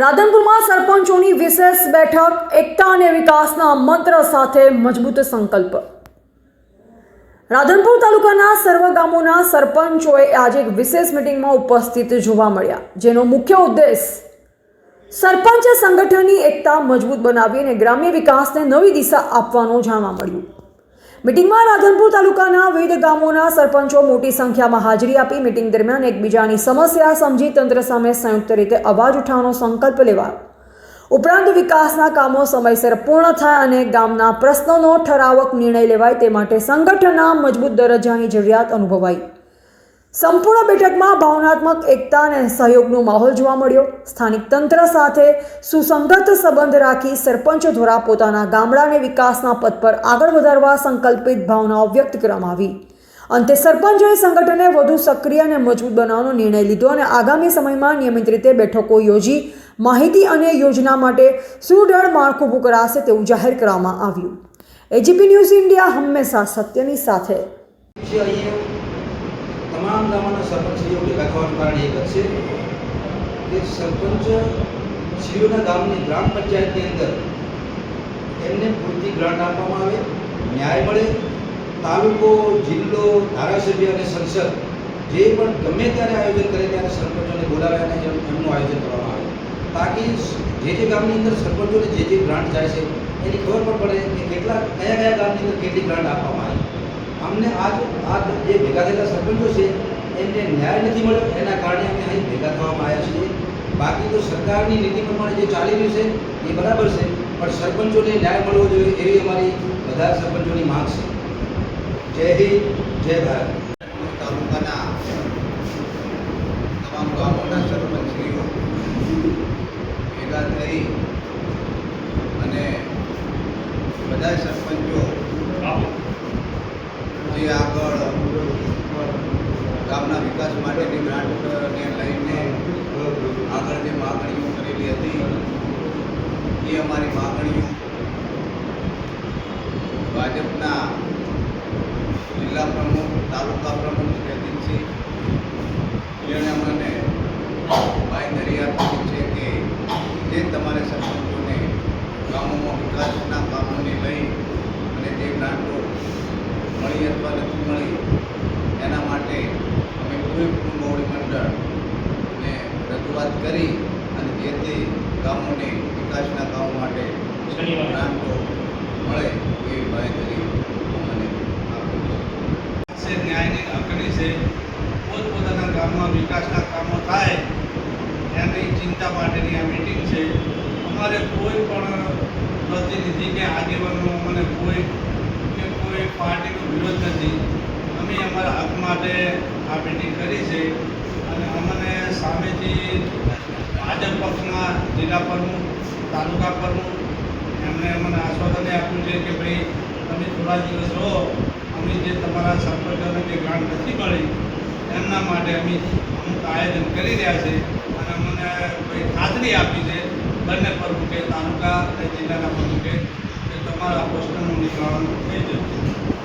રાધનપુરમાં સરપંચોની વિશેષ બેઠક, એકતા અને વિકાસના મંત્ર સાથે મજબૂત સંકલ્પ. રાધનપુર તાલુકાના સર્વ ગામોના સરપંચોએ આજે એક વિશેષ મિટિંગમાં ઉપસ્થિત જોવા મળ્યા, જેનો મુખ્ય ઉદ્દેશ સરપંચ સંગઠનની એકતા મજબૂત બનાવી અને ગ્રામ્ય વિકાસને નવી દિશા આપવાનું જાણવા મળ્યું. મિટિંગમાં રાધનપુર તાલુકાના વિવિધ ગામોના સરપંચો મોટી સંખ્યામાં હાજરી આપી મિટિંગ દરમિયાન એકબીજાની સમસ્યા સમજી તંત્ર સામે સંયુક્ત રીતે અવાજ ઉઠાવવાનો સંકલ્પ લેવાયો ઉપરાંત વિકાસના કામો સમયસર પૂર્ણ થાય અને ગામના પ્રશ્નોનો ઠરાવક નિર્ણય લેવાય તે માટે સંગઠનના મજબૂત દરજ્જાની જરૂરિયાત અનુભવાઈ. સંપૂર્ણ બેઠકમાં ભાવનાત્મક એકતા અને સહયોગનો માહોલ જોવા મળ્યો. સ્થાનિક તંત્ર સાથે સુસંગત સંબંધ રાખી સરપંચો દ્વારા પોતાના ગામડાને વિકાસના પથ પર આગળ વધારવા સંકલ્પિત ભાવનાઓ વ્યક્ત કરવામાં આવી. અંતે સરપંચોએ સંગઠનને વધુ સક્રિય અને મજબૂત બનાવવાનો નિર્ણય લીધો અને આગામી સમયમાં નિયમિત રીતે બેઠકો યોજી માહિતી અને યોજના માટે સુદૃઢ માળખું ઊભું કરાશે તેવું જાહેર કરવામાં આવ્યું. એજીપી ન્યૂઝ ઇન્ડિયા હંમેશા સત્યની સાથે. તમામ ગામોના સરપંચશ્રીઓ ભેગા થવાનું કારણ એક જ છે કે સરપંચ શ્રીઓના ગામની ગ્રામ પંચાયતની અંદર એમને પૂરતી ગ્રાન્ટ આપવામાં આવે, ન્યાય મળે, તાલુકો, જિલ્લો, ધારાસભ્ય અને સંસદ જે પણ ગમે ત્યારે આયોજન કરે ત્યારે સરપંચોને બોલાવે અને એમ- એમનું આયોજન કરવામાં આવે. તાકી જે જે ગામની અંદર સરપંચોને જે જે ગ્રાન્ટ જાય છે, એની ખબર પણ પડે કે કેટલા કયા કયા ગામની અંદર કેટલી ગ્રાન્ટ આપવામાં આવી. અમને આજ આ જે ભેગા થયેલા સરપંચો છે, એમને ન્યાય નથી મળ્યો. એના કારણે અમે અહીં ભેગા થવામાં આવ્યા છીએ. બાકી તો સરકારની નીતિ પ્રમાણે જે ચાલી રહ્યું છે, એ બરાબર છે. પણ સરપંચોને ન્યાય મળવો જોઈએ એવી અમારી બધા સરપંચોની માંગ છે. જય હિન્દ, જય ભારત. તાલુકાના તમામ ગામોના સરપંચશ્રીઓ ભેગા થઈ અને બધા સરપંચો જે આગળ ગામના વિકાસ માટેની ગ્રાન્ટને લઈને આગળ જે માગણીઓ કરેલી હતી, એ અમારી માગણીઓ ભાજપના જિલ્લા પ્રમુખ, તાલુકા પ્રમુખ શ્રી અજીતસિંહ મને બાંયધરી આપી છે કે જે તમારે સરપંચોને ગામોમાં વિકાસના કામોને લઈ અને જે ગ્રાન્ટો મળી અથવા નથી મળી એના માટે અમે પૂરેપૂરું મોવડી મંડળને રજૂઆત કરી અને જે તે ગામોને વિકાસના કામો માટે ગ્રાન્ટો મળે એવી બાંયધરી અમને આપી છે. છે ન્યાયની લાગણી છે. પોતપોતાના ગામમાં વિકાસના કામો થાય એની ચિંતા માટેની આ મિટિંગ છે. અમારે કોઈ પણ પ્રતિનિધિ કે આગેવાનો મને કોઈ કે કોઈ પાર્ટીનો વિરોધ નથી. અમે અમારા હક માટે આ મિટિંગ કરી છે અને અમને સામેથી ભાજપ પક્ષના જિલ્લા પ્રમુખ, તાલુકા પ્રમુખ એમણે અમને આશ્વાસન આપ્યું છે કે ભાઈ, તમે થોડા દિવસ રહો, અમે જે તમારા સરપંચોને જે ગ્રાન્ટ નથી મળી એમના માટે અમે અમુક આયોજન કરી રહ્યા છે અને અમને કોઈ ખાતરી આપી છે બંને પ્રમુખે, તાલુકા અને જિલ્લાના પ્રમુખે. તમારા પ્રશ્નનું નિવારણ થઈ જશે.